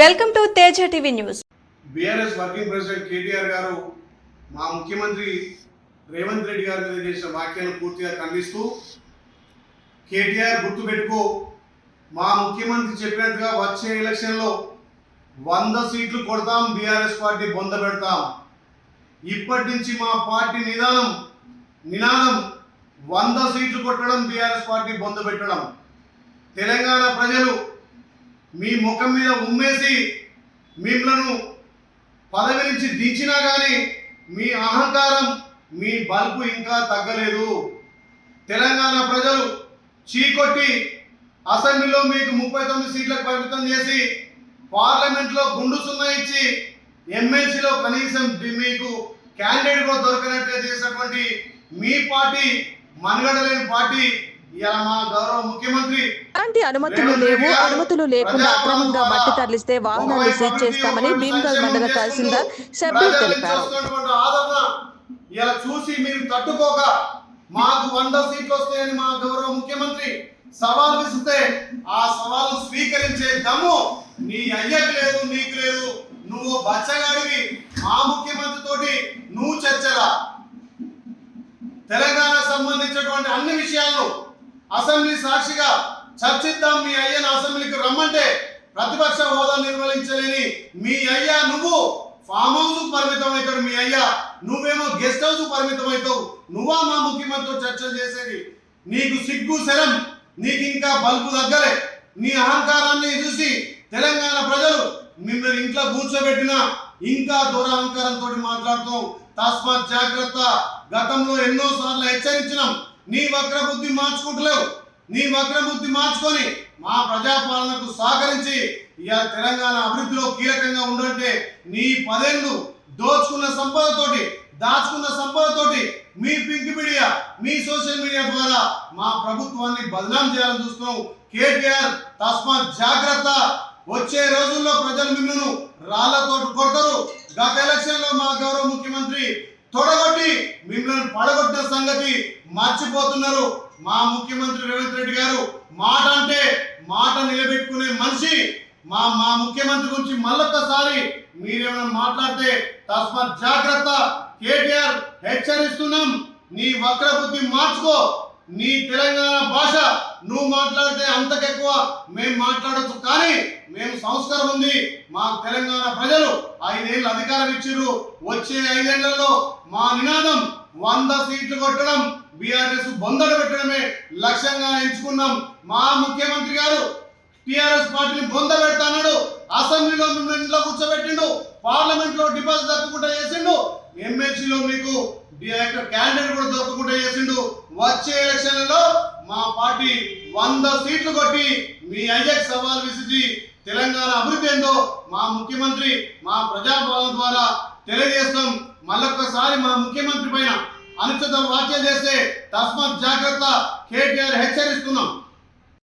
Welcome to Teja TV news. BRS working president KTR గారు మా ముఖ్యమంత్రి రేవంత్ రెడ్డి గారి మీద చేసిన వ్యాఖ్యలను పూర్తిగా ఖండిస్తూ కేటీఆర్ గుర్తుపెట్టుకో మా ముఖ్యమంత్రి చెప్పినట్టుగా వచ్చే ఎలక్షన్లో వంద సీట్లు కొడతాం బీఆర్ఎస్ పార్టీ బొంద పెడతాం. ఇప్పటి నుంచి మా పార్టీ నిదానం నినాదం వంద సీట్లు కొట్టడం బీఆర్ఎస్ పార్టీ బొంద పెట్టడం. తెలంగాణ ప్రజలు మీ ముఖం మీద ఉమ్మేసి మిమ్మలను పదవి నుంచి దించినా కానీ మీ అహంకారం మీ బల్బు ఇంకా తగ్గలేదు. తెలంగాణ ప్రజలు చీకొట్టి అసెంబ్లీలో మీకు ముప్పై తొమ్మిది సీట్లకు పరిమితం చేసి పార్లమెంట్లో గుండు సున్నా ఇచ్చి ఎమ్మెల్సీలో కనీసం మీకు క్యాండిడేట్ కూడా దొరకనట్టుగా చేసినటువంటి మీ పార్టీ మనుగడలేని పార్టీ ఎలాంటి అనుమతులు లేవు. అనుమతులు లేకుండా అక్రమంగా మట్టి తరలిస్తే వాహనాలు సీజ్ చేస్తామని భీమ్గల్ మండల తహసీల్దార్ షబ్బీర్ తెలిపారు. ఇలా చూసి మీరు తట్టుకోక మాకు వంద సీట్లు వస్తాయని మా గౌరవ ముఖ్యమంత్రి సవాల్ విసిస్తే ఆ సవాలు స్వీకరించే దమ్ము నీ అయ్యకు లేదు నీకు లేదు. నువ్వు బచ్చగాడివి. మా ముఖ్యమంత్రి తోటి నువ్వు చర్చరా తెలంగాణ సంబంధించినటువంటి అన్ని విషయాలను అసెంబ్లీ సాక్షిగా చర్చిద్దాం మీ అయ్యను అసెంబ్లీకి రమ్మంటే ప్రతిపక్ష హోదా నిర్వహించలేని మీ అయ్యా నువ్వు. ఫామ్ హౌస్ పరిమితం అవుతాడు మీ అయ్యా. నువ్వేమో గెస్ట్ హౌస్ పరిమితం అవుతావు నువ్వా మా ముఖ్యమంత్రితో చర్చలు చేసేది? నీకు సిగ్గు శరం నీకు ఇంకా బల్బు దగ్గరే నీ అహంకారాన్ని చూసి తెలంగాణ ప్రజలు మిమ్మల్ని ఇంట్లో కూర్చోబెట్టినా ఇంకా దురహంకారంతో మాట్లాడుతూ తస్మాత్ జాగ్రత్త. గతంలో ఎన్నో సార్లు హెచ్చరించినాం. నీ వక్ర బుద్ధి మార్చుకుంటలేవు. నీ వక్ర బుద్ధి మార్చుకొని మా ప్రజాపాలనకు సహకరించి ఇవాళ తెలంగాణ అభివృద్ధిలో కీలకంగా ఉండంటే నీ పదేళ్ళు దోచుకున్న సంపదతోటి దాచుకున్న సంపదతోటి మీ పింక్ మీడియా మీ సోషల్ మీడియా ద్వారా మా ప్రభుత్వాన్ని బదనాం చేయాలని చూస్తున్నాం కేటీఆర్ తస్మాత్ జాగ్రత్త. వచ్చే రోజుల్లో ప్రజలు మిమ్మల్ని రాళ్ళతో కొడతారు. గత ఎలక్షన్లో మా గౌరవ ముఖ్యమంత్రి తొడగొట్టి మిమ్మల్ని పడగొట్టిన సంగతి మర్చిపోతున్నారు. మా ముఖ్యమంత్రి రేవంత్ రెడ్డి గారు మాట అంటే మాట నిలబెట్టుకునే మనిషి. మా మా ముఖ్యమంత్రి గురించి మళ్ళొక్కసారి మీరేమైనా మాట్లాడితే తస్మాత్ జాగ్రత్త. కేటీఆర్ హెచ్చరిస్తున్నాం. నీ వక్ర బుద్ధి మార్చుకో. నీ తెలంగాణ భాష నువ్వు మాట్లాడితే అంతకెక్కువ మేము మాట్లాడొచ్చు. కానీ మేము సంస్కారం ఉంది. మా తెలంగాణ ప్రజలు ఐదేళ్ళు అధికారం ఇచ్చిర్రు. వచ్చే ఐదేళ్ళలో మా నినాదం వంద సీట్లు కొట్టడం బీఆర్ఎస్ బొందలు పెట్టడమే లక్ష్యంగా ఎంచుకున్నాం. మా ముఖ్యమంత్రి గారు టిఆర్ఎస్ పార్టీని బొంద పెడతాడు అసెంబ్లీలో మిమ్మల్ని ఇంట్లో కూర్చోబెట్టిండు. పార్లమెంట్లో డిపాజిట్ తప్పకుండా చేసిండు. ఎమ్మెల్సీలో మీకు క్యాండిడేట్ కూడా దొరకకుండా చేసిండు. వచ్చే ఎలక్షన్లలో మా పార్టీ వంద సీట్లు కొట్టి మీ అయ్యకు సవాల్ విసిచి తెలంగాణ అభివృద్ధి ఏందో మా ముఖ్యమంత్రి మా ప్రజాభవనం ద్వారా తెలియజేస్తాం. మళ్ళొక్కసారి మా ముఖ్యమంత్రి పైన అనుచిత వ్యాఖ్యలు చేస్తే తస్మాత్ జాగ్రత్త కేటీఆర్ హెచ్చరిస్తున్నాం.